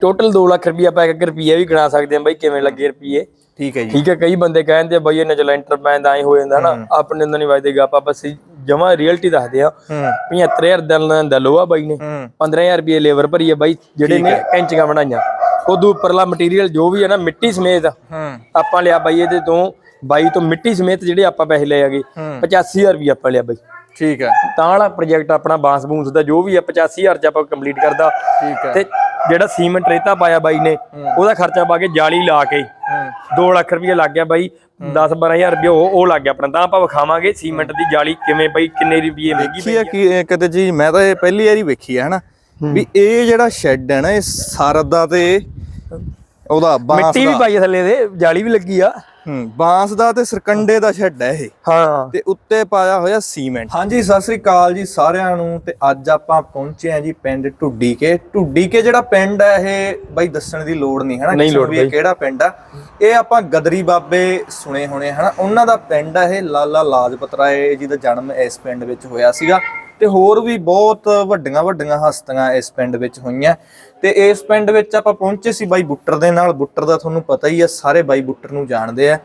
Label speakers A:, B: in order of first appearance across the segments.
A: Total 2 lakh ਰੁਪਏ ਆਪਾਂ 1 ਰੁਪਿਆ ਵੀ ਗਣਾ ਸਕਦੇ ਹਾਂ ਬਾਈ ਕਿਵੇਂ ਲੱਗੇ ਰੁਪਏ
B: ਠੀਕ ਹੈ ਜੀ।
A: ਠੀਕ ਹੈ ਕਈ ਬੰਦੇ ਕਹਿੰਦੇ ਆ ਬਾਈ ਇਹਨਾਂ ਚ ਲੈਂਟਰ ਪੈਂਦਾ ਐ ਹੋ ਜਾਂਦਾ ਨਾ ਆਪਣੇ ਅੰਦਰ ਨਹੀਂ ਵੱਜਦੇ ਗੱਪ ਆਪਾਂ ਸੀ ਜਮਾ ਰੀਅਲਟੀ ਦੱਸਦੇ ਆ
B: ਹੂੰ।
A: 75000 ਦਾ ਲੈਂਦਾ ਲੋਹਾ ਬਾਈ ਨੇ
B: ਹੂੰ।
A: 15000 ਰੁਪਏ ਲੇਬਰ ਭਰੀ ਹੈ ਬਾਈ ਜਿਹੜੇ ਨੇ ਕੈਂਚੀਆਂ ਬਣਾਈਆਂ। ਉਦੋਂ ਉੱਪਰਲਾ ਮਟੀਰੀਅਲ ਜੋ ਵੀ ਹੈ ਨਾ ਮਿੱਟੀ ਸਮੇਤ ਆਪਾਂ ਲਿਆ ਬਾਈ ਇਹਦੇ ਤੋਂ ਬਾਈ ਤੋਂ ਮਿੱਟੀ ਸਮੇਤ ਜਿਹੜੇ ਆਪਾਂ ਪੈਸੇ ਲਏ ਹੈਗੇ
B: ਹੂੰ।
A: 85000 ਰੁਪਏ ਆਪਾਂ ਲਿਆ ਬਾਈ।
B: ਠੀਕ ਹੈ।
A: ਤਾਂ ਵਾਲਾ ਪ੍ਰੋਜੈਕਟ ਆਪਣਾ ਬਾਂਸ ਬੂੰਸ ਦਾ ਜੋ ਵੀ ਹੈ 85000 ਚ ਆਪਾਂ ਕੰਪਲੀਟ ਕਰਦਾ।
B: ਠੀਕ ਹੈ।
A: ਤੇ ਜਿਹੜਾ ਸੀਮੈਂਟ ਰੇਤਾ ਪਾਇਆ ਬਾਈ ਨੇ ਉਹਦਾ ਖਰਚਾ ਪਾ ਕੇ ਜਾਲੀ ਲਾ ਕੇ
B: ਹੂੰ।
A: 2 ਲੱਖ ਰੁਪਏ ਲੱਗ ਗਿਆ ਬਾਈ 10 12000 ਰੁਪਏ ਉਹ ਉਹ ਲੱਗ ਗਿਆ ਆਪਣਾ। ਤਾਂ ਆਪਾਂ ਵਿਖਾਵਾਂਗੇ ਸੀਮੈਂਟ ਦੀ ਜਾਲੀ ਕਿਵੇਂ ਬਾਈ ਕਿੰਨੇ ਰੁਪਏ ਮਹਿੰਗੀ
B: ਇਹ ਕਿਤੇ ਜੀ ਮੈਂ ਤਾਂ ਇਹ ਪਹਿਲੀ ਵਾਰੀ ਵੇਖੀ ਹੈ ਹਨਾ? ਵੀ ਇਹ ਜਿਹੜਾ ਸ਼ੈੱਡ ਹੈ ਨਾ ਇਹ ਸਰਦਾ ਤੇ ਉਹਦਾ ਬਾਂਸ
A: ਮਿੱਟੀ ਵੀ
B: ਦਾ।
A: ਪਾਈ ਥੱਲੇ ਦੇ ਜਾਲੀ ਵੀ ਲੱਗੀ ਆ।
B: ਹੂੰ ਬਾਂਸ ਦਾ ਤੇ ਸਰਕੰਡੇ ਦਾ ਸ਼ੈੱਡ ਹੈ ਇਹ।
A: ਹਾਂ।
B: ਤੇ ਉੱਤੇ ਪਾਇਆ ਹੋਇਆ ਸੀਮੈਂਟ। ਹਾਂਜੀ ਸਤਿ ਸ੍ਰੀ ਅਕਾਲ ਜੀ ਸਾਰਿਆਂ ਨੂੰ ਤੇ ਅੱਜ ਆਪਾਂ ਪਹੁੰਚੇ ਆ ਜੀ ਪਿੰਡ ਢੁੱਡੀ ਕੇ। ਢੁੱਡੀ ਕੇ ਜਿਹੜਾ ਪਿੰਡ ਹੈ ਇਹ ਬਾਈ ਦੱਸਣ ਦੀ ਲੋੜ ਨਹੀਂ ਕਿਸੇ ਨੂੰ ਵੀ ਇਹ ਕਿਹੜਾ ਪਿੰਡ ਆ? ਇਹ ਆਪਾਂ ਗਦਰੀ ਬਾਬੇ ਸੁਣੇ ਹੋਣੇ ਹਨਾ? ਉਹਨਾਂ ਦਾ ਪਿੰਡ ਆ ਇਹ ਲਾਲਾ ਲਾਜਪਤ ਰਾਏ ਜੀ ਦਾ ਜਨਮ ਇਸ ਪਿੰਡ ਵਿੱਚ ਹੋਇਆ ਸੀਗਾ। ਤੇ ਹੋਰ ਵੀ ਬਹੁਤ ਵੱਡੀਆਂ ਵੱਡੀਆਂ ਹਸਤੀਆਂ ਇਸ ਪਿੰਡ ਵਿੱਚ ਹੋਈਆਂ। ਤੇ ਇਸ ਪਿੰਡ ਵਿੱਚ ਆਪਾਂ ਪਹੁੰਚੇ ਸੀ ਬਾਈ ਬੁੱਟਰ ਦੇ ਨਾਲ। ਬੁੱਟਰ ਦਾ ਤੁਹਾਨੂੰ ਪਤਾ ਹੀ ਆ ਸਾਰੇ ਬਾਈ ਬੁੱਟਰ ਨੂੰ ਜਾਣਦੇ ਆ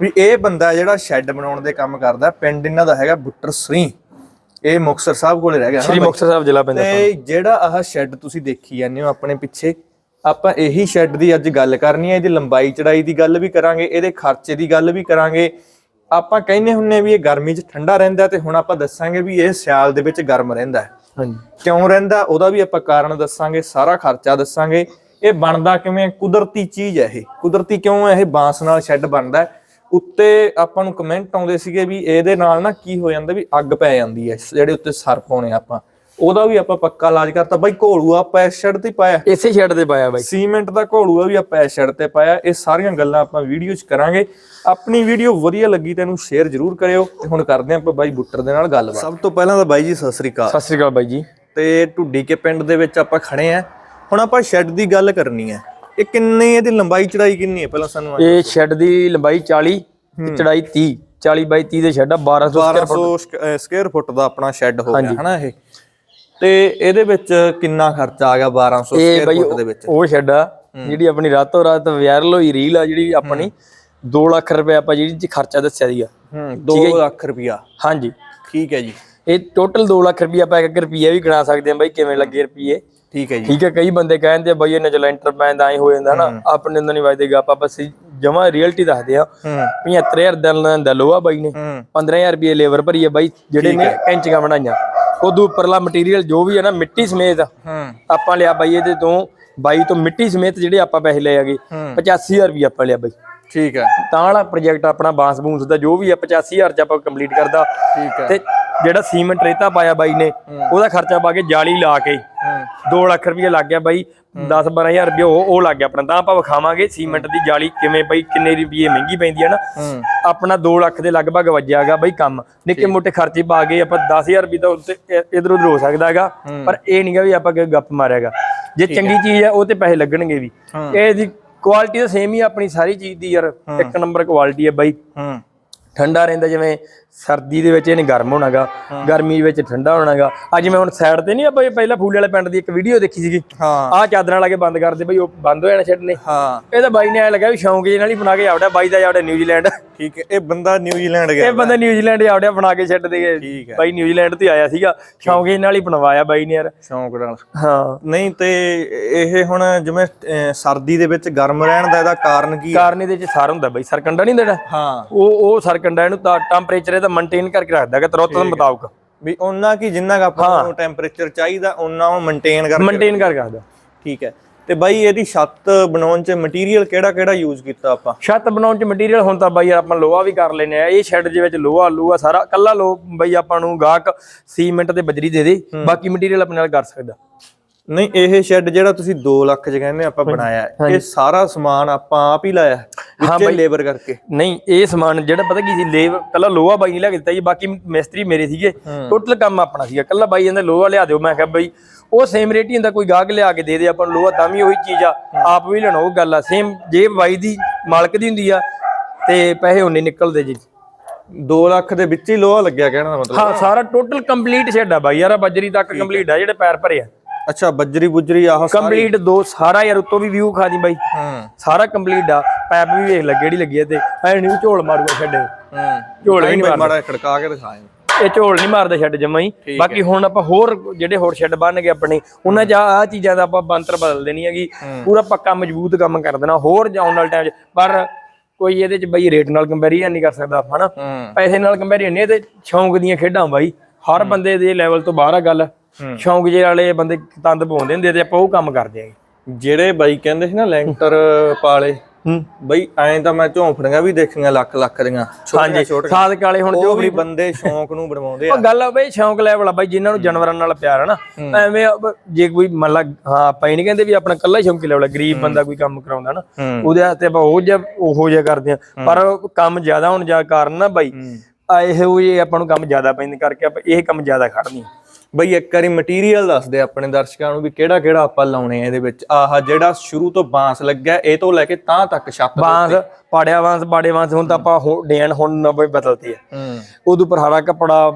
B: ਵੀ ਇਹ ਬੰਦਾ ਜਿਹੜਾ ਸ਼ੈੱਡ ਬਣਾਉਣ ਦੇ ਕੰਮ ਕਰਦਾ ਪਿੰਡ ਇਹਨਾਂ ਦਾ ਹੈਗਾ ਬੁੱਟਰ ਸਰੀ। ਇਹ ਮੁਕਤਸਰ ਸਾਹਿਬ ਕੋਲੇ ਰਹਿ ਗਿਆ
A: ਸ੍ਰੀ ਮੁਕਤਸਰ ਸਾਹਿਬ ਜ਼ਿਲ੍ਹਾ ਪੈਂਦਾ
B: ਤੇ ਜਿਹੜਾ ਆਹ ਸ਼ੈੱਡ ਤੁਸੀਂ ਦੇਖੀ ਜਾਂਦੇ ਹੋ ਆਪਣੇ ਪਿੱਛੇ ਆਪਾਂ ਇਹੀ ਸ਼ੈੱਡ ਦੀ ਅੱਜ ਗੱਲ ਕਰਨੀ ਹੈ ਇਹਦੀ ਲੰਬਾਈ ਚੜਾਈ ਦੀ ਗੱਲ ਵੀ ਕਰਾਂਗੇ ਇਹਦੇ ਖਰਚੇ ਦੀ ਗੱਲ ਵੀ ਕਰਾਂਗੇ। ਆਪਾਂ ਕਹਿੰਦੇ ਹੁੰਨੇ ਵੀ ਇਹ ਗਰਮੀ 'ਚ ਠੰਡਾ ਰਹਿੰਦਾ ਤੇ ਹੁਣ ਆਪਾਂ ਦੱਸਾਂਗੇ ਵੀ ਇਹ ਸਿਆਲ ਦੇ ਵਿੱਚ ਗਰਮ ਰਹਿੰਦਾ
A: ਹਾਂਜੀ।
B: ਕਿਉਂ ਰਹਿੰਦਾ? ਉਹਦਾ ਵੀ ਆਪਾਂ ਕਾਰਨ ਦੱਸਾਂਗੇ ਸਾਰਾ ਖਰਚਾ ਦੱਸਾਂਗੇ। ਇਹ ਬਣਦਾ ਕਿਵੇਂ? ਕੁਦਰਤੀ ਚੀਜ਼ ਹੈ ਇਹ। ਕੁਦਰਤੀ ਕਿਉਂ ਹੈ? ਇਹ ਬਾਂਸ ਨਾਲ ਸ਼ੈੱਡ ਬਣਦਾ। ਉੱਤੇ ਆਪਾਂ ਨੂੰ ਕਮੈਂਟ ਆਉਂਦੇ ਸੀਗੇ ਵੀ ਇਹਦੇ ਨਾਲ ਨਾ ਕੀ ਹੋ ਜਾਂਦਾ ਵੀ ਅੱਗ ਪੈ ਜਾਂਦੀ ਹੈ ਜਿਹੜੇ ਉੱਤੇ ਸਰ ਪਾਉਣੇ ਆਪਾਂ। ਉਹਦਾ ਵੀ ਆਪਾਂ ਪੱਕਾ ਇਲਾਜ ਕਰਤਾ। ਬਾਈ ਘੋਲੂਆ ਆਪਾਂ ਇਸ ਸ਼ੈੱਡ ਤੇ ਪਾਇਆ।
A: ਇਸੇ ਸ਼ੈਡ ਤੇ ਪਾਇਆ ਬਾਈ।
B: ਸੀਮੈਂਟ ਦਾ ਘੋਲੂਆ ਵੀ ਆਪਾਂ ਇਸ ਸ਼ੈੱਡ ਤੇ ਪਾਇਆ। ਇਹ ਸਾਰੀਆਂ ਗੱਲਾਂ ਆਪਾਂ ਵੀਡੀਓ 'ਚ ਕਰਾਂਗੇ। ਆਪਣੀ ਵੀਡੀਓ ਵਧੀਆ ਲੱਗੀ ਤੈਨੂੰ ਸ਼ੇਅਰ ਜ਼ਰੂਰ ਕਰਿਓ। ਤੇ ਹੁਣ ਕਰਦੇ ਆਪਾਂ ਬਾਈ ਬੁੱਟਰ ਦੇ ਨਾਲ ਗੱਲਬਾਤ। ਸਭ ਤੋਂ ਪਹਿਲਾਂ ਤਾਂ ਬਾਈ ਜੀ ਸਤਿ ਸ੍ਰੀ ਅਕਾਲ।
A: ਸਤਿ ਸ੍ਰੀ ਅਕਾਲ ਬਾਈ ਜੀ।
B: ਤੇ ਢੁੱਡੀ ਕੇ ਪਿੰਡ ਦੇ ਵਿੱਚ ਆਪਾਂ ਖੜੇ ਆ। ਹੁਣ ਆਪਾਂ ਸ਼ੈੱਡ ਦੀ ਗੱਲ ਕਰਨੀ ਹੈ। ਇਹ ਕਿੰਨੀ ਇਹਦੀ ਲੰਬਾਈ ਚੜਾਈ ਕਿੰਨੀ ਹੈ? ਪਹਿਲਾਂ ਸਾਨੂੰ
A: ਇਹ ਸ਼ੈਡ ਦੀ ਲੰਬਾਈ 40 ਤੇ ਚੜਾਈ 30 40 ਬਾਈ 30 ਦੇ ਸ਼ੈਡ ਆ 1200 ਸਕੁਅਰ
B: 1200 ਸਕੁਅਰ ਫੁੱਟ ਦਾ ਆਪਣਾ ਸ਼ੈੱਡ ਹੋ ਗਿਆ ਹਨਾ ਇਹ? ਤੇ ਇਹਦੇ ਵਿੱਚ ਕਿੰਨਾ ਖਰਚਾ ਆ ਗਿਆ 1200
A: ਇਹ
B: ਸਕੁਅਰ ਫੁੱਟ ਦੇ ਵਿੱਚ?
A: ਉਹ ਸ਼ੈਡ ਆ ਜਿਹੜੀ ਆਪਣੀ ਰਾਤੋਂ ਰਾਤ ਵਾਇਰਲ ਹੋਈ ਰੀਲ ਆ ਜਿਹੜੀ ਆਪਣੀ 2 ਲੱਖ ਰੁਪਏ ਆਪਾਂ ਜਿਹੜੀ ਚ ਖਰਚਾ ਦੱਸਿਆ ਸੀਗਾ।
B: ਹੂੰ 2 ਲੱਖ ਰੁਪਿਆ
A: ਹਾਂਜੀ।
B: ਠੀਕ ਹੈ ਜੀ।
A: ਇਹ ਟੋਟਲ 2 ਲੱਖ ਰੁਪਏ ਆਪਾਂ 1 ਰੁਪਿਆ ਵੀ ਗਣਾ ਸਕਦੇ ਹਾਂ ਬਾਈ ਕਿਵੇਂ ਲੱਗੇ ਰੁਪਏ
B: ਠੀਕ ਹੈ ਜੀ।
A: ਠੀਕ ਹੈ ਕਈ ਬੰਦੇ ਕਹਿੰਦੇ ਆ ਬਾਈ ਇਹਨਾਂ ਚ ਲੈਂਟਰ ਪੈਂਦਾ ਐ ਹੋ ਜਾਂਦਾ ਨਾ ਆਪਣੇ ਅੰਦਰ ਨਹੀਂ ਵੱਜਦੇ ਗੱਪ ਆਪਾਂ ਸੀ ਜਮਾ ਰੀਅਲਟੀ ਦੱਸਦੇ ਆ
B: ਹੂੰ।
A: 75000 ਦਾ ਲੋਹਾ ਬਾਈ ਨੇ।
B: ਹੂੰ।
A: 15000 ਰੁਪਏ ਲੇਬਰ ਭਰੀ ਹੈ ਬਾਈ ਜਿਹੜੇ ਨੇ ਕੈਂਚੀਆਂ ਬਣਾਈਆਂ। ਉਦੋਂ ਉੱਪਰਲਾ ਮਟੀਰੀਅਲ ਜੋ ਵੀ ਹੈ ਨਾ ਮਿੱਟੀ ਸਮੇਤ
B: ਹੂੰ।
A: ਆਪਾਂ ਲਿਆ ਬਾਈ ਇਹਦੇ ਤੋਂ ਬਾਈ ਤੋਂ ਮਿੱਟੀ ਸਮੇਤ ਜਿਹੜੇ ਆਪਾਂ ਪੈਸੇ ਲਏ
B: ਹੂੰ।
A: 85000 ਰੁਪਏ ਆਪਾਂ ਲਿਆ ਬਾਈ।
B: ਠੀਕ ਹੈ।
A: ਤਾਂ ਵਾਲਾ ਪ੍ਰੋਜੈਕਟ ਆਪਣਾ ਬਾਂਸ ਬੂੰਸ ਦਾ ਜੋ ਵੀ ਹੈ 85000 ਚ ਆਪਾਂ ਕੰਪਲੀਟ ਕਰਦਾ।
B: ਠੀਕ ਹੈ।
A: ਤੇ ਜਿਹੜਾ ਸੀਮੈਂਟ ਰੇਤਾ ਪਾਇਆ ਬਾਈ ਨੇ ਉਹਦਾ ਖਰਚਾ ਪਾ ਕੇ ਜਾਲੀ ਲਾ ਕੇ
B: ਹੂੰ।
A: 2 ਲੱਖ ਰੁਪਏ ਲੱਗ ਗਿਆ ਬਾਈ 10 12000 ਰੁਪਏ ਉਹ ਉਹ ਲੱਗ ਗਿਆ ਆਪਣਾ। ਤਾਂ ਆਪਾਂ ਵਿਖਾਵਾਂਗੇ ਸੀਮੈਂਟ ਦੀ ਜਾਲੀ ਕਿਵੇਂ ਬਾਈ ਕਿੰਨੇ ਰੁਪਏ ਮਹਿੰਗੀ ਪੈਂਦੀ ਹੈ ਨਾ। ਆਪਣਾ 2 ਲੱਖ ਦੇ ਲਗਭਗ ਵੱਜਿਆਗਾ ਬਾਈ ਕੰਮ। ਨਿੱਕੇ ਮੋਟੇ ਖਰਚੇ ਪਾ ਕੇ ਆਪਾਂ 10000 ਰੁਪਏ ਤਾਂ ਉੱਤੇ ਇਧਰ ਉਧਰ ਹੋ ਸਕਦਾ ਹੈਗਾ ਪਰ ਇਹ ਨਹੀਂਗਾ ਵੀ ਆਪਾਂ ਕੋਈ ਗੱਪ ਮਾਰਿਆਗਾ ਜੇ ਚੰਗੀ ਚੀਜ਼ ਹੈ ਉਹ ਤੇ ਪੈਸੇ ਲੱਗਣਗੇ ਵੀ। ਇਹ ਦੀ ਕੁਆਲਿਟੀ ਤਾਂ ਸੇਮ ਹੀ ਆਪਣੀ ਸਾਰੀ ਚੀਜ਼ ਦੀ ਯਾਰ। ਇੱਕ ਨੰਬਰ ਕੁਆਲਿਟੀ ਹੈ ਬਾਈ। ਠੰਡਾ ਰਹਿੰਦਾ ਜਿਵੇਂ ਸਰਦੀ ਦੇ ਵਿੱਚ ਇਹਨੇ ਗਰਮ ਹੋਣਾਗਾ ਗਰਮੀ ਵਿੱਚ ਠੰਡਾ ਹੋਣਾਗਾ। ਅੱਜ ਮੈਂ ਹੁਣ ਸਾਈਡ ਤੇ ਨਹੀਂ ਆਪਾਂ ਪਹਿਲਾਂ ਫੂਲੇ ਵਾਲੇ ਪਿੰਡ ਦੀ ਇੱਕ ਵੀਡੀਓ ਦੇਖੀ ਸੀਗੀ। ਆਹ ਚਾਦਰਾਂ ਲਾ ਕੇ ਬੰਦ ਕਰਦੇ ਬਈ ਉਹ ਬੰਦ ਹੋ ਜਾਣਾ ਛੱਡ ਨੇ।
B: ਹਾਂ।
A: ਇਹ ਤਾਂ ਬਾਈ ਨੇ ਐ ਲੱਗਾ ਵੀ ਸ਼ੌਂਕ ਜੇ ਨਾਲ ਹੀ ਬਣਾ ਕੇ ਆਵੜਿਆ ਬਾਈ ਦਾ ਜਾਵੜਿਆ ਨਿਊਜ਼ੀਲੈਂਡ।
B: ਠੀਕ ਹੈ ਇਹ ਬੰਦਾ ਨਿਊਜ਼ੀਲੈਂਡ ਗਿਆ।
A: ਇਹ ਬੰਦਾ ਨਿਊਜ਼ੀਲੈਂਡ ਆਵੜਿਆ ਬਣਾ ਕੇ ਛੱਡ ਦੇ।
B: ਹੈ।
A: ਬਾਈ ਨਿਊਜ਼ੀਲੈਂਡ ਤੇ ਆਇਆ ਸੀਗਾ। ਸ਼ੌਂਕ ਜੇ ਨਾਲ ਹੀ ਬਣਵਾਇਆ ਬਾਈ ਨੇ ਯਾਰ।
B: ਸ਼ੌਂਕ ਨਾਲ।
A: ਹਾਂ।
B: ਨਹੀਂ ਤੇ ਇਹ ਹੁਣ ਜਿਵੇਂ ਸਰਦੀ ਦੇ ਵਿੱਚ ਗਰਮ ਰਹਿਣ ਦਾ ਇਹਦਾ ਕਾਰਨ ਕੀ ਹੈ?
A: ਕਾਰਨ ਇਹਦੇ ਚ ਸਰ ਹੁੰਦਾ ਬਾਈ ਸਰਕੰਡਾ ਨਹੀਂ ਦੇਣਾ
B: ਹਾਂ।
A: ਉਹ ਉਹ ਸਰਕੰਡਾ ਇਹਨੂੰ ਟੈਂਪਰੇਚਰ ਇਹਦਾ ਮੇਨਟੇਨ ਕਰਕੇ ਰੱਖਦਾ ਕਿ ਤਰੋਤ ਦੇ ਮੁਤਾਬਕ।
B: ਵੀ ਉਹਨਾਂ ਕੀ ਜਿੰਨਾ ਕੁ ਆਪਾਂ ਨੂੰ ਟੈਂਪਰੇਚਰ ਚਾਹੀਦਾ ਉਹਨਾਂ ਉਹ ਮੇਨਟੇਨ ਕਰਕੇ
A: ਮੇਨਟੇਨ ਕਰਕੇ ਰੱਖਦਾ।
B: ਠੀਕ ਹੈ। ਤੇ ਬਾਈ ਇਹਦੀ ਛੱਤ ਬਣਾਉਣ ਚ ਮਟੀਰੀਅਲ ਕਿਹੜਾ ਕਿਹੜਾ ਯੂਜ਼ ਕੀਤਾ ਆਪਾਂ?
A: ਛੱਤ ਬਣਾਉਣ ਚ ਮਟੀਰੀਅਲ ਹੁਣ ਤਾਂ ਬਾਈ ਆਪਾਂ ਲੋਹਾ ਵੀ ਕਰ ਲੈਨੇ ਆ ਇਹ ਸ਼ੈੱਡ ਦੇ ਵਿੱਚ ਲੋਹਾ ਲੂਹਾ ਸਾਰਾ ਕੱਲਾ ਲੋ ਬਾਈ ਆਪਾਂ ਨੂੰ ਗਾਹਕ ਸੀਮੈਂਟ ਤੇ ਬਜਰੀ ਦੇ ਦੇ ਬਾਕੀ ਮਟੀਰੀਅਲ ਆਪਣੇ ਨਾਲ ਕਰ ਸਕਦਾ।
B: ਨਹੀਂ ਇਹ ਸ਼ੈੱਡ ਜਿਹੜਾ ਤੁਸੀਂ 2 ਲੱਖ ਚ ਕਹਿੰਦੇ ਆਪਾਂ ਬਣਾਇਆ ਇਹ ਸਾਰਾ ਸਮਾਨ ਆਪਾਂ ਆਪ ਹੀ ਲਾਇਆ ਵਿੱਚੇ ਲੇਬਰ ਕਰਕੇ।
A: ਨਹੀਂ ਇਹ ਸਮਾਨ ਜਿਹੜਾ ਪਤਾ ਕੀ ਸੀ ਲੇਵ ਕੱਲਾ ਲੋਹਾ ਬਾਈ ਨੇ ਲਿਆ ਕੇ ਦਿੱਤਾ ਜੀ ਬਾਕੀ ਮਿਸਤਰੀ ਮੇਰੇ ਸੀਗੇ। ਟੋਟਲ ਕੰਮ ਆਪਣਾ ਸੀਗਾ। ਕੱਲਾ ਬਾਈ ਕਹਿੰਦਾ ਲੋਹਾ ਲਿਆ ਦਿਓ। ਮੈਂ ਕਿਹਾ ਬਾਈ ਉਹ ਸੇਮ ਰੇਟ ਹੀ ਹੁੰਦਾ ਕੋਈ ਗਾਹਕ ਲਿਆ ਕੇ ਦੇ ਦੇ ਆਪਾਂ ਨੂੰ ਲੋਹਾ ਤਾਂ ਵੀ ਉਹੀ ਚੀਜ਼ ਆ। ਆਪ ਵੀ ਲੈਣਾ ਉਹ ਗੱਲ ਆ। ਸੇਮ ਜੇ ਬਾਈ ਦੀ ਮਾਲਕ ਦੀ ਹੁੰਦੀ ਆ ਤੇ ਪੈਸੇ ਉਹਨੇ ਨਿਕਲਦੇ ਜੀ।
B: 2 ਲੱਖ ਦੇ ਵਿੱਚ ਹੀ ਲੋਹਾ ਲੱਗਿਆ ਕਹਿਣ ਦਾ ਮਤਲਬ।
A: ਹਾਂ ਸਾਰਾ ਟੋਟਲ ਕੰਪਲੀਟ ਸ਼ੈੱਡ ਆ ਬਾਈ। ਯਾਰ ਬਜਰੀ ਤੱਕ ਕੰਪਲੀਟ ਆ ਜਿਹੜੇ ਪੈਰ ਭਰੇ ਆ।
B: ਅੱਛਾ ਬੱਜਰੀ ਬੁਜਰੀ ਆਹ ਸਾਰੀ।
A: ਕੰਪਲੀਟ ਦੋ ਸਾਰਾ ਯਾਰ ਉੱਤੋਂ ਵੀ ਵਿਊ ਖਾ ਦੀ ਬਾਈ।
B: ਹੂੰ।
A: ਸਾਰਾ ਕੰਪਲੀਟ ਆ। ਪੈਪ ਵੀ ਵੇਖ ਲੈ ਕਿਹੜੀ ਲੱਗੀ ਐ ਤੇ। ਐ ਨਹੀਂ ਝੋਲ ਮਾਰੂਗਾ ਛੱਡੇ।
B: ਹੂੰ।
A: ਝੋਲ ਵੀ
B: ਨਹੀਂ
A: ਮਾਰਦਾ।
B: ਖੜਕਾ ਕੇ ਦਿਖਾਏ
A: ਇਹ ਝੋਲ ਨਹੀਂ ਮਾਰਦਾ ਛੱਡ ਜਮਾ ਹੀ। ਬਾਕੀ ਹੁਣ ਆਪਾਂ ਹੋਰ ਜਿਹੜੇ ਹੋਰ ਛੱਡ ਬਣ ਗਏ ਆਪਣੇ ਉਹਨਾਂ 'ਚ ਆ ਚੀਜ਼ਾਂ ਦਾ ਆਪਾਂ ਬੰਤਰ ਬਦਲ ਦੇਣੀ ਹੈਗੀ। ਪੂਰਾ ਪੱਕਾ ਮਜ਼ਬੂਤ ਕੰਮ ਕਰ ਦੇਣਾ। ਹੋਰ ਜਾਉਣ ਨਾਲ ਟਾਈਮ ਪਰ ਕੋਈ ਇਹਦੇ 'ਚ ਬਈ ਰੇਟ ਨਾਲ ਕੰਪੈਰੀਜ਼ਨ ਨਹੀਂ ਕਰ ਸਕਦਾ ਹਨਾ ਪੈਸੇ ਨਾਲ ਕੰਪੈਰੀਜ਼ਨ ਨਹੀਂ ਤੇ ਸ਼ੌਂਕ ਦੀਆਂ ਖੇਡਾਂ ਬਾਈ। ਹਰ ਬੰਦੇ ਦੇ ਲੈਵਲ ਤੋਂ ਬਾਹਰ ਆ ਗੱਲ। ਸ਼ੌਂਕ ਜੇ ਵਾਲੇ ਬੰਦੇ ਤੰਦ ਪਾਉਂਦੇ ਹੁੰਦੇ ਤੇ ਆਪਾਂ ਉਹ ਕੰਮ ਕਰਦੇ ਆਂਗੇ
B: ਜਿਹੜੇ ਬਾਈ ਕਹਿੰਦੇ ਸੀ ਨਾ ਲੈਂਟਰ ਪਾਲੇ
A: ਹੂੰ।
B: ਬਈ ਐਂ ਤਾਂ ਮੈਂ ਝੌਂਫੜੀਆਂ ਵੀ ਦੇਖੀਆਂ ਲੱਖ ਲੱਖ ਦੀਆਂ
A: ਹਾਂਜੀ ਸਾਦਕ ਵਾਲੇ ਹੁਣ
B: ਉਹ ਵੀ ਬੰਦੇ ਸ਼ੌਂਕ ਨੂੰ ਬਣਵਾਉਂਦੇ ਆ।
A: ਉਹ ਗੱਲ ਆ ਬਈ ਸ਼ੌਂਕ ਲੈਵਲ ਆ ਬਾਈ ਜਿਨ੍ਹਾਂ ਨੂੰ ਜਾਨਵਰਾਂ ਨਾਲ ਪਿਆਰ ਹੈ ਨਾ ਐਵੇਂ ਜੇ ਕੋਈ ਮੰਨ ਲਾ ਹਾਂ ਆਪਾਂ ਇਹ ਨਹੀਂ ਕਹਿੰਦੇ ਵੀ ਆਪਣਾ ਕੱਲਾ ਹੀ ਸ਼ੌਂਕੀ ਲੈਵਲ ਆ ਗਰੀਬ ਬੰਦਾ ਕੋਈ ਕੰਮ ਕਰਾਉਂਦਾ ਨਾ। ਉਹਦੇ ਹੱਥੇ ਆਪਾਂ ਉਹ ਜਿਹਾ ਉਹੋ ਜਿਹਾ ਕਰਦੇ ਆ। ਪਰ ਕੰਮ ਜ਼ਿਆਦਾ ਹੋਣ ਜਾ ਕਾਰਨ ਨਾ ਬਾਈ ਆ ਇਹੋ ਜਿਹੇ ਆਪਾਂ ਨੂੰ ਕੰਮ ਜ਼ਿਆਦਾ ਪੈਂਦੇ ਕਰਕੇ ਆਪਾਂ ਇਹ ਕੰਮ ਜ਼ਿਆਦਾ ਖੜਨੀ
B: ਬਈ ਇੱਕ ਵਾਰੀ ਮਟੀਰੀਅਲ ਦੱਸ ਦੇ ਆਪਣੇ ਦਰਸ਼ਕਾਂ ਨੂੰ ਵੀ ਕਿਹੜਾ ਕਿਹੜਾ ਆਪਾਂ ਲਾਉਣੇ ਆ ਇਹਦੇ ਵਿੱਚ। ਆਹ ਜਿਹੜਾ ਸ਼ੁਰੂ ਤੋਂ ਬਾਂਸ ਲੱਗਿਆ ਇਹ ਤੋਂ ਲੈ ਕੇ ਤਾਂ ਤੱਕ ਛੱਤ
A: ਬਾਂਸ ਪਾੜਿਆ ਬਾਂਸ ਪਾੜੇ ਬਾਂਸ ਹੁਣ ਤਾਂ ਆਪਾਂ ਡਿਜ਼ਾਈਨ ਹੁਣ ਨਵੇਂ ਬਦਲਤੇ ਆ।
B: ਹੂੰ।
A: ਉਹਦੇ ਉੱਪਰ ਹਰਾ ਕੱਪੜਾ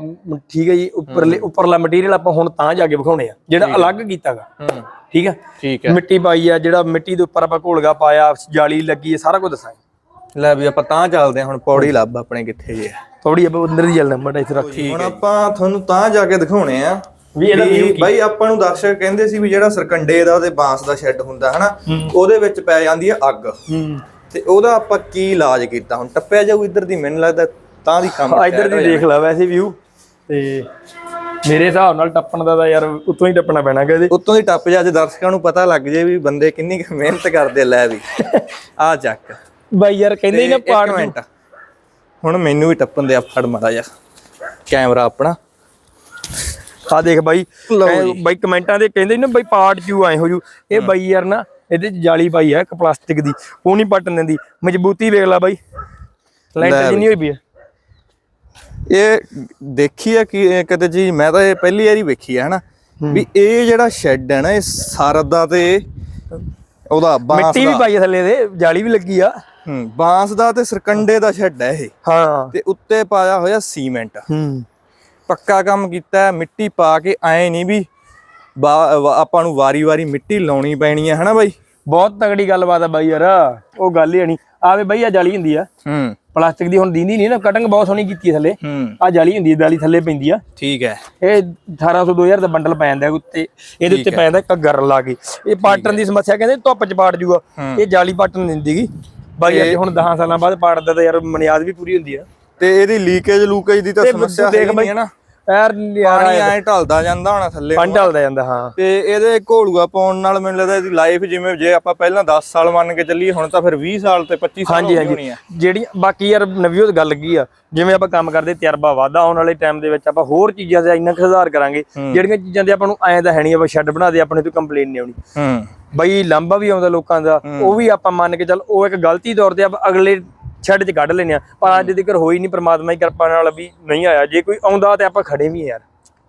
A: ਠੀਕ ਹੈ ਜੀ ਉੱਪਰਲੇ ਉੱਪਰਲਾ ਮਟੀਰੀਅਲ ਆਪਾਂ ਹੁਣ ਤਾਂ ਜਾ ਕੇ ਵਿਖਾਉਣੇ ਆ ਜਿਹੜਾ ਅਲੱਗ ਕੀਤਾਗਾ।
B: ਹੂੰ।
A: ਠੀਕ ਹੈ?
B: ਠੀਕ ਹੈ।
A: ਮਿੱਟੀ ਪਾਈ ਆ ਜਿਹੜਾ ਮਿੱਟੀ ਦੇ ਉੱਪਰ ਆਪਾਂ ਘੋਲਗਾ ਪਾਇਆ ਜਾਲੀ ਲੱਗੀ ਹੈ ਸਾਰਾ ਕੁਝ ਦੱਸਾਂਗੇ।
B: ਲੈ ਵੀ ਆਪਾਂ ਤਾਂ ਚੱਲਦੇ ਹਾਂ ਹੁਣ ਪੌੜੀ ਲੱਭ ਆਪਣੇ ਕਿੱਥੇ ਜੇ
A: ਥੋੜੀ ਆਪਾਂ ਅੰਦਰ ਦੀ ਜਲਣਾ ਮੜਾ ਇੱਥੇ ਰੱਖ
B: ਹੁਣ ਆਪਾਂ ਤੁਹਾਨੂੰ ਤਾਂ ਜਾ ਕੇ ਦਿਖਾਉਣੇ ਆ
A: ਵੀ ਇਹਦਾ
B: ਵੀ ਬਾਈ ਆਪਾਂ ਨੂੰ ਦਰਸ਼ਕ ਕਹਿੰਦੇ ਸੀ ਵੀ ਜਿਹੜਾ ਸਰਕੰਡੇ ਦਾ ਤੇ ਬਾਂਸ ਦਾ ਸ਼ੈੱਡ ਹੁੰਦਾ ਹਨਾ? ਉਹਦੇ ਵਿੱਚ ਪੈ ਜਾਂਦੀ ਆ ਅੱਗ।
A: ਹੂੰ।
B: ਤੇ ਉਹਦਾ ਆਪਾਂ ਕੀ ਇਲਾਜ ਕੀਤਾ? ਹੁਣ ਟੱਪਿਆ ਜਾਊ ਇੱਧਰ ਦੀ ਮੈਨੂੰ ਲੱਗਦਾ ਤਾਂ ਦੀ ਕੰਮ
A: ਇੱਧਰ ਦੀ ਦੇਖ ਲੈ ਵੈਸੇ ਵਿਊ ਤੇ ਮੇਰੇ ਹਿਸਾਬ ਨਾਲ ਟੱਪਣ ਦਾ ਤਾਂ ਯਾਰ ਉੱਤੋਂ ਹੀ ਟੱਪਣਾ ਪੈਣਾ ਕਦੇ।
B: ਉੱਤੋਂ ਦੀ ਟੱਪ ਜਾ ਅੱਜ ਦਰਸ਼ਕਾਂ ਨੂੰ ਪਤਾ ਲੱਗ ਜੇ ਵੀ ਬੰਦੇ ਕਿੰਨੀ ਮਿਹਨਤ ਕਰਦੇ ਲੈ ਵੀ। ਆ ਚੱਕ।
A: ਬਾਈ ਯਾਰ ਕਹਿੰਦੇ ਹੀ ਨਾ ਪਾੜ
B: ਮਿੰਟ। ਹੁਣ ਮੈਨੂੰ ਵੀ ਟੱਪਣ ਦੇ ਆ ਫੜ ਮਾੜਾ ਜਾ ਕੈਮਰਾ ਆਪਣਾ।
A: ਆ ਦੇਖ ਬਾਈ ਬਾਈ ਕਮੈਂਟਾਂ ਦੇ ਕਹਿੰਦੇ ਨੇ ਬਾਈ ਪਾਰਟ ਕਿਉਂ ਆਏ ਹੋ ਜੂ। ਇਹ ਬਾਈ ਯਾਰ ਨਾ ਇਹਦੇ ਚ ਜਾਲੀ ਪਾਈ ਆ ਇੱਕ ਪਲਾਸਟਿਕ ਦੀ ਉਹ ਨਹੀਂ ਪੱਟਣ ਦਿੰਦੀ। ਮਜ਼ਬੂਤੀ ਵੇਖ ਲੈ ਬਾਈ। ਲੈਂਟਰ ਜਿੰਨੀ ਹੋਈ ਆ।
B: ਇਹ ਦੇਖੀ ਆ ਕਿ ਕਦੇ ਚੀਜ਼ ਮੈਂ ਤਾਂ ਇਹ ਪਹਿਲੀ ਵਾਰੀ ਵੇਖੀ ਹੈ ਹਨਾ? ਵੀ ਇਹ ਜਿਹੜਾ ਸ਼ੈੱਡ ਹੈ ਨਾ ਇਹ ਸਰਦਾ ਤੇ ਉਹਦਾ ਬਾਂਸ
A: ਮਿੱਟੀ ਵੀ
B: ਦਾ
A: ਪਾਈ ਆ ਥੱਲੇ ਦੇ ਜਾਲੀ ਵੀ ਲੱਗੀ ਆ।
B: ਹੂੰ ਬਾਂਸ ਦਾ ਤੇ ਸਰਕੰਡੇ ਦਾ ਸ਼ੈੱਡ ਹੈ ਇਹ।
A: ਹਾਂ।
B: ਤੇ ਉੱਤੇ ਪਾਇਆ ਹੋਇਆ ਸੀਮੈਂਟ।
A: ਹੂੰ।
B: ਪੱਕਾ ਕੰਮ ਕੀਤਾ ਹੈ, ਮਿੱਟੀ ਪਾ ਕੇ ਐ ਨਹੀਂ ਵੀ ਆਪਾਂ ਨੂੰ ਵਾਰੀ-ਵਾਰੀ ਮਿੱਟੀ ਲਾਉਣੀ ਪੈਣੀ ਹੈ ਹਨਾ ਬਾਈ?
A: ਬਹੁਤ ਤਗੜੀ ਗੱਲਬਾਤ ਆ ਬਾਈ ਯਾਰ ਉਹ ਗੱਲ ਹੀ ਨਹੀਂ। ਆਵੇ ਬਾਈ ਆ ਜਾਲੀ ਹੁੰਦੀ ਆ।
B: ਹੂੰ।
A: ਪਲਾਸਟਿਕ ਦੀ ਹੁਣ ਦਿੰਦੀ ਨਹੀਂ ਨਾ ਕਟਿੰਗ ਬਹੁਤ ਸੋਹਣੀ ਕੀਤੀ ਥੱਲੇ।
B: ਹੂੰ।
A: ਆ ਜਾਲੀ ਹੁੰਦੀ ਹੈ ਜਾਲੀ ਥੱਲੇ ਪੈਂਦੀ ਆ।
B: ਠੀਕ ਹੈ।
A: ਇਹ 1800 2000 ਦਾ ਬੰਡਲ ਪੈ ਜਾਂਦਾ ਉੱਤੇ। ਇਹਦੇ ਉੱਤੇ ਪੈ ਜਾਂਦਾ ਇੱਕ ਗਰ ਲਾ ਕੇ। ਇਹ ਪਾਟਣ ਦੀ ਸਮੱਸਿਆ ਕਹਿੰਦੇ ਧੁੱਪ ਚ ਪਾੜ ਜੂਗਾ। ਇਹ ਜਾਲੀ ਪਾਟਣ ਦਿੰਦੀਗੀ ਬਾਈ ਅੱਜ ਹੁਣ 10 ਸਾਲਾਂ ਬਾਅਦ ਪਾੜਦਾ ਤਾਂ ਯਾਰ ਮਨਿਆਦ ਵੀ ਪੂਰੀ ਹੁੰਦੀ ਆ।
B: ਤੇ ਇਹਦੀ ਲੀਕੇਜ ਲੂਕੇਜ ਦੀ ਤਾਂ ਸਮੱਸਿਆ
A: ਦੇਖ
B: ਦੇਖ
A: ਬਾਈ
B: ਹੈ ਨਾ।
A: ਯਾਰ ਯਾਰ
B: ਪਾਣੀ ਐ ਢਲਦਾ ਜਾਂਦਾ ਹੋਣਾ ਥੱਲੇ ਨੂੰ।
A: ਪੰਡ ਢਲਦਾ ਜਾਂਦਾ ਹਾਂ।
B: ਤੇ ਇਹਦੇ ਘੋਲੂਆ ਪਾਉਣ ਨਾਲ ਮੈਨੂੰ ਲੱਗਦਾ ਇਹਦੀ ਲਾਈਫ ਜਿਵੇਂ ਜੇ ਆਪਾਂ ਪਹਿਲਾਂ 10 ਸਾਲ ਮੰਨ ਕੇ ਚੱਲੀਏ ਹੁਣ ਤਾਂ ਫਿਰ 20 ਸਾਲ ਤੇ 25 ਸਾਲ ਹੋ
A: ਹਾਂਜੀ।
B: ਗਏ ਹੋਣੀ
A: ਹਾਂਜੀ
B: ਆ।
A: ਜਿਹੜੀਆਂ ਬਾਕੀ ਯਾਰ ਨਵੀਓ ਗੱਲ ਕੀ ਆ ਜਿਵੇਂ ਆਪਾਂ ਕੰਮ ਕਰਦੇ ਤਜਰਬਾ ਵਾਧਾ ਆਉਣ ਵਾਲੇ ਟਾਈਮ ਦੇ ਵਿੱਚ ਆਪਾਂ ਹੋਰ ਚੀਜ਼ਾਂ ਤੇ ਇੰਨਾ ਕੁ ਸੁਧਾਰ ਕਰਾਂਗੇ ਜਿਹੜੀਆਂ ਚੀਜ਼ਾਂ ਦੇ ਆਪਾਂ ਨੂੰ ਐਂ ਤਾਂ ਹੈ ਨਹੀਂ ਆਪਾਂ ਬਣਾ ਦੇ ਆਪਣੇ ਤੋਂ ਕੰਪਲੇਨ ਨਹੀਂ ਆਉਣੀ ਬਈ ਲਾਂਬਾ ਵੀ ਆਉਂਦਾ ਲੋਕਾਂ ਦਾ ਉਹ ਵੀ ਆਪਾਂ ਮੰਨ ਕੇ ਚੱਲ ਉਹ ਇੱਕ ਗਲਤੀ ਤੌਰ ਤੇ ਆਪਾਂ ਅਗਲੇ ਛੱਡ 'ਚ ਕੱਢ ਲੈਨੇ ਆ। ਪਰ ਅੱਜ ਤੱਕ ਹੋਈ ਨਹੀਂ ਪ੍ਰਮਾਤਮਾ ਦੀ ਕਿਰਪਾ ਨਾਲ ਵੀ ਨਹੀਂ ਆਇਆ। ਜੇ ਕੋਈ ਆਉਂਦਾ ਤੇ ਆਪਾਂ ਖੜੇ ਵੀ ਯਾਰ।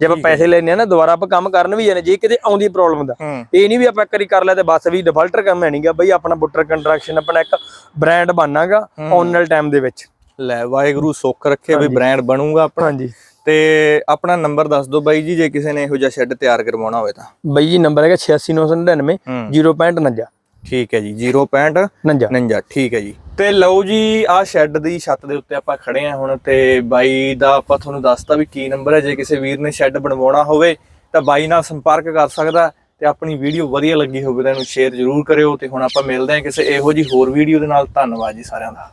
A: ਜੇ ਆਪਾਂ ਪੈਸੇ ਲੈਨੇ ਆ ਨਾ ਦੁਬਾਰਾ ਆਪਾਂ ਕੰਮ ਕਰਨ ਵੀ ਜਾਣੇ ਜੇ ਕਿਤੇ ਆਉਂਦੀ ਪ੍ਰੋਬਲਮ ਦਾ। ਇਹ ਨਹੀਂ ਵੀ ਆਪਾਂ ਇੱਕ ਵਾਰੀ ਕਰ ਲਿਆ ਤੇ ਬਸ ਵੀ ਡਿਫਾਲਟਰ ਕੰਮ ਹੈ ਨਹੀਂਗਾ। ਬਈ ਆਪਣਾ ਬੁੱਟਰ ਕੰਸਟਰਕਸ਼ਨ ਆਪਣਾ ਇੱਕ ਬ੍ਰਾਂਡ ਬਣਾਗਾ ਆਉਣ ਵਾਲੇ ਟਾਈਮ ਦੇ ਵਿੱਚ।
B: ਲੈ ਵਾਹਿਗੁਰੂ ਸੁੱਖ ਰੱਖੇ ਵੀ ਬ੍ਰਾਂਡ ਬਣੂਗਾ ਆਪਣਾ।
A: ਹਾਂਜੀ।
B: ਤੇ ਆਪਣਾ ਨੰਬਰ ਦੱਸ ਦਿਓ ਬਾਈ ਜੀ ਜੇ ਕਿਸੇ ਨੇ ਇਹੋ ਜਿਹਾ ਸ਼ੈੱਡ ਤਿਆਰ ਕਰਵਾਉਣਾ ਹੋਵੇ ਤਾਂ।
A: ਬਈ ਜੀ ਨੰਬਰ ਹੈਗਾ 8699
B: ਹੂੰ।
A: 0.49
B: ਠੀਕ ਹੈ ਜੀ 0.59
A: 49
B: 49 ਠੀਕ ਹੈ ਜੀ। ਤੇ ਲਓ ਜੀ ਆ ਸ਼ੈੱਡ ਦੀ ਛੱਤ ਦੇ ਉੱਤੇ ਆਪਾਂ ਖੜੇ ਆ ਹੁਣ ਤੇ ਬਾਈ ਦਾ ਆਪਾਂ ਤੁਹਾਨੂੰ ਦੱਸਤਾ ਵੀ ਕੀ ਨੰਬਰ ਹੈ। ਜੇ ਕਿਸੇ ਵੀਰ ਨੇ ਸ਼ੈੱਡ ਬਣਵਾਉਣਾ ਹੋਵੇ ਤਾਂ ਬਾਈ ਨਾਲ ਸੰਪਰਕ ਕਰ ਸਕਦਾ ਤੇ ਆਪਣੀ ਵੀਡੀਓ ਵਧੀਆ ਲੱਗੀ ਹੋਵੇ ਤਾਂ ਇਹਨੂੰ ਸ਼ੇਅਰ ਜ਼ਰੂਰ ਕਰਿਓ ਤੇ ਹੁਣ ਆਪਾਂ ਮਿਲਦੇ ਹਾਂ ਕਿਸੇ ਇਹੋ ਜੀ ਹੋਰ ਵੀਡੀਓ ਦੇ ਨਾਲ। ਧੰਨਵਾਦ ਜੀ ਸਾਰਿਆਂ ਦਾ।